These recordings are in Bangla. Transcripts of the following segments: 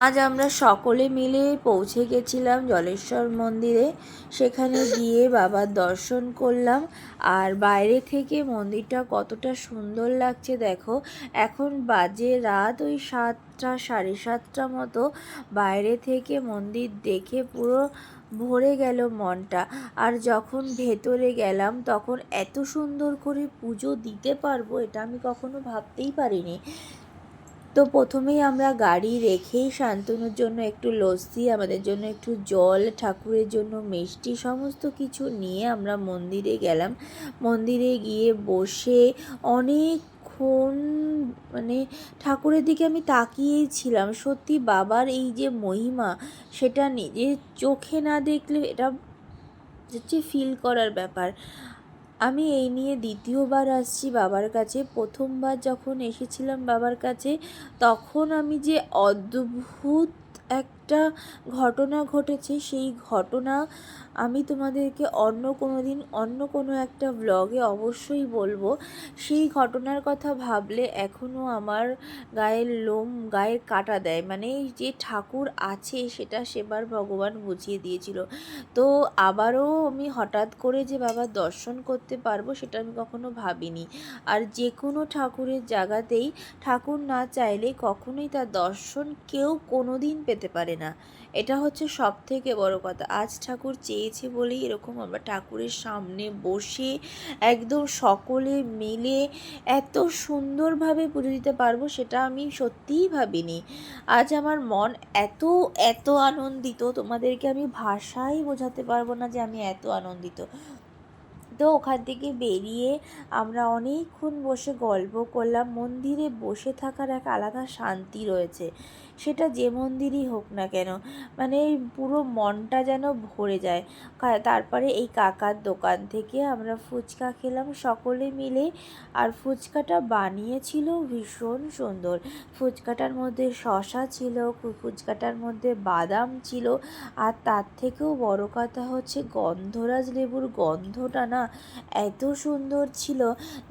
আজ আমরা সকলে মিলে পৌঁছে গেছিলাম জলেশ্বর মন্দিরে। সেখানে গিয়ে বাবার দর্শন করলাম। আর বাইরে থেকে মন্দিরটা কতটা সুন্দর লাগছে দেখো। এখন বাজে রাত ওই সাতটা, সাড়ে সাতটা মতো। বাইরে থেকে মন্দির দেখে পুরো ভরে গেল মনটা। আর যখন ভেতরে গেলাম তখন এত সুন্দর করে পুজো দিতে পারব এটা আমি কখনো ভাবতেই পারিনি। তো প্রথমেই আমরা গাড়ি রেখেই শান্তনুর জন্য একটু লস্যি, আমাদের জন্য একটু জল, ঠাকুরের জন্য মিষ্টি, সমস্ত কিছু নিয়ে আমরা মন্দিরে গেলাম। মন্দিরে গিয়ে বসে অনেক অনেকক্ষণ মানে ঠাকুরের দিকে আমি তাকিয়েই ছিলাম। সত্যি বাবার এই যে মহিমা, সেটা নিজের চোখে না দেখলে এটা হচ্ছে ফিল করার ব্যাপার। আমি এই নিয়ে দ্বিতীয়বার আসছি বাবার কাছে। প্রথমবার যখন এসেছিলাম বাবার কাছে, তখন আমি যে অদ্ভুত একটা ঘটনা ঘটেছে, সেই ঘটনা আমি তোমাদেরকে অন্য কোনো দিন, অন্য কোনো একটা ব্লগে অবশ্যই বলব। সেই ঘটনার কথা ভাবলে এখনও আমার গায়ের লোম, গায়ের কাটা দেয়। মানে যে ঠাকুর আছে, সেটা সেবার ভগবান বুঝিয়ে দিয়েছিল। তো আবারও আমি হঠাৎ করে যে বাবার দর্শন করতে পারব, সেটা আমি কখনো ভাবিনি। আর যে কোনো ঠাকুরের জায়গাতেই ঠাকুর না চাইলে কখনোই তার দর্শন কেউ কোনো দিন পেতে পারে না। এটা হচ্ছে সব থেকে বড় কথা। আজ ঠাকুর চেয়েছে বলেই এরকম আমরা ঠাকুরের সামনে বসে একদম সকলে মিলে এত সুন্দরভাবে পুজো দিতে পারব সেটা আমি সত্যিই ভাবিনি। আজ আমার মন এত এত আনন্দিত। তোমাদেরকে আমি ভাষাই বোঝাতে পারব না যে আমি এত আনন্দিত। তো ওখান থেকে বেরিয়ে আমরা অনেকক্ষণ বসে গল্প করলাম। মন্দিরে বসে থাকার এক আলাদা শান্তি রয়েছে। সেটা যে মন্দিরই হোক না কেন মানে পুরো মনটা যেন ভরে যায়। তারপরে এই কাকার দোকান থেকে আমরা ফুচকা খেলাম। সকলে মিলে আর ফুচকাটা বানিয়েছিল ভীষণ সুন্দর। ফুচকাটার মধ্যে শশা ছিল ফুচকাটার মধ্যে বাদাম ছিল। আর তার থেকেও বড় কথা হচ্ছে গন্ধরাজ লেবুর গন্ধটা না এত সুন্দর ছিল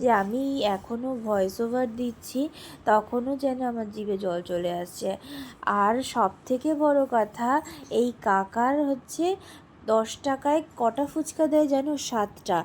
যে আমি এখনও ভয়েস ওভার দিচ্ছি, তখনও যেন আমার জিভে জল চলে আসছে। আর সব থেকে বড় কথা, এই কাকার হচ্ছে দশ টাকায় কটা ফুচকা দেয় যেন সাতটা,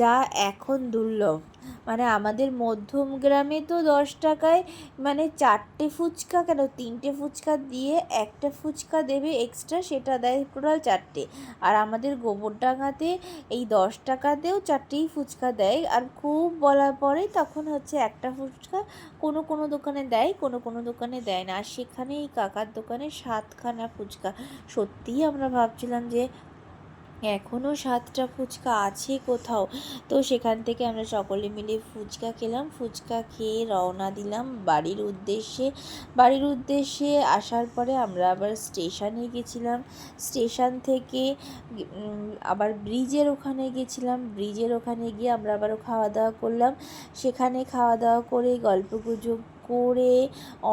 যা এখন দুর্লভ। মানে আমাদের মধ্যম গ্রামে তো দশ টাকায় মানে চারটে ফুচকা কেন? তিনটে ফুচকা দিয়ে একটা ফুচকা দেবে এক্সট্রা সেটা দেয় টোটাল চারটে। আর আমাদের গোবরডাঙ্গাতে এই দশ টাকাতেও চারটেই ফুচকা দেয়। আর খুব বলার পরে তখন হচ্ছে একটা ফুচকা কোনো কোনো দোকানে দেয়, কোনো কোনো দোকানে দেয় না। আর সেখানে এই কাকার দোকানে সাতখানা ফুচকা। সত্যিই আমরা ভাবছিলাম যে এখনও সাতটা ফুচকা আছে কোথাও। তো সেখান থেকে আমরা সকলে মিলে ফুচকা খেলাম। ফুচকা খেয়ে রওনা দিলাম বাড়ির উদ্দেশ্যে। বাড়ির উদ্দেশ্যে আসার পরে আমরা আবার স্টেশনে গেছিলাম। স্টেশন থেকে আবার ব্রিজের ওখানে গেছিলাম। ব্রিজের ওখানে গিয়ে আমরা আবারও খাওয়া দাওয়া করলাম। সেখানে খাওয়া দাওয়া করে গল্প গুজব করে,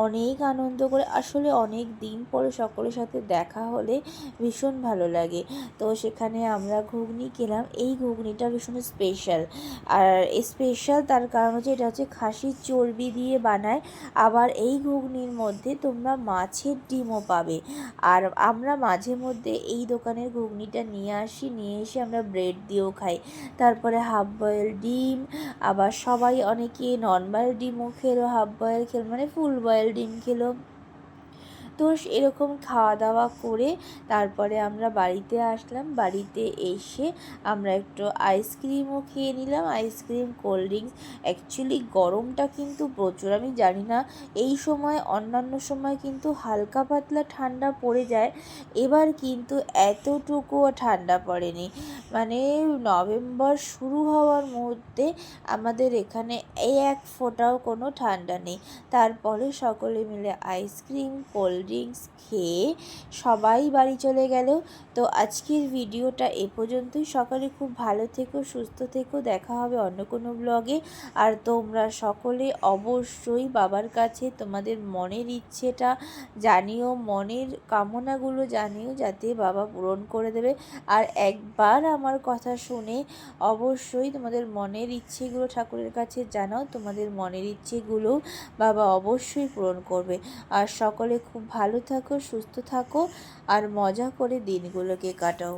অনেক আনন্দ করে, আসলে অনেক দিন পরে সকলের সাথে দেখা হলে ভীষণ ভালো লাগে। তো সেখানে আমরা ঘুগনি খেলাম, এই ঘুগনিটা ভীষণ স্পেশাল আর স্পেশাল তার কারণ হচ্ছে, এটা হচ্ছে খাসির চর্বি দিয়ে বানায়, আবার এই ঘুগনির মধ্যে তোমরা মাছের ডিমও পাবে। আর আমরা মাঝে মধ্যে এই দোকানের ঘুগনিটা নিয়ে আসি, নিয়ে এসে আমরা ব্রেড দিয়েও খাই। তারপরে হাফ বয়েল ডিম, আবার সবাই অনেকে বয়েল ডিমও খেলো হাফ বয়েল খেলো মানে ফুল বয়েল ডিম খেলো। তো এরকম খাওয়া দাওয়া করে তারপরে আমরা বাড়িতে আসলাম। বাড়িতে এসে আমরা একটু আইসক্রিমও খেয়ে নিলাম। আইসক্রিম কোল্ড ড্রিঙ্কস অ্যাকচুয়ালি গরমটা কিন্তু প্রচুর। আমি জানি না, এই সময়, অন্যান্য সময় কিন্তু হালকা পাতলা ঠান্ডা পড়ে যায়। এবার কিন্তু এতটুকুও ঠান্ডা পড়েনি। মানে নভেম্বর শুরু হওয়ার মুহূর্তে আমাদের এখানে এই এক ফোঁটাও কোনো ঠান্ডা নেই। তারপরে সকলে মিলে আইসক্রিম কোল্ড ড্রিঙ্কস খেয়ে সবাই বাড়ি চলে গেল। তো আজকের ভিডিওটা এ পর্যন্তই। সকালে খুব ভালো থেকো, সুস্থ থেকো। দেখা হবে অন্য কোনো ব্লগে আর তোমরা সকলে অবশ্যই বাবার কাছে তোমাদের মনের ইচ্ছেটা জানিও, মনের কামনাগুলো জানিও যাতে বাবা পূরণ করে দেবে। আর একবার আমার কথা শুনে অবশ্যই তোমাদের মনের ইচ্ছেগুলো ঠাকুরের কাছে জানাও। তোমাদের মনের ইচ্ছেগুলো বাবা অবশ্যই পূরণ করবে। আর সকলে খুব ভালো থাকো সুস্থ থাকো আর মজা করে দিনগুলোকে কাটাও।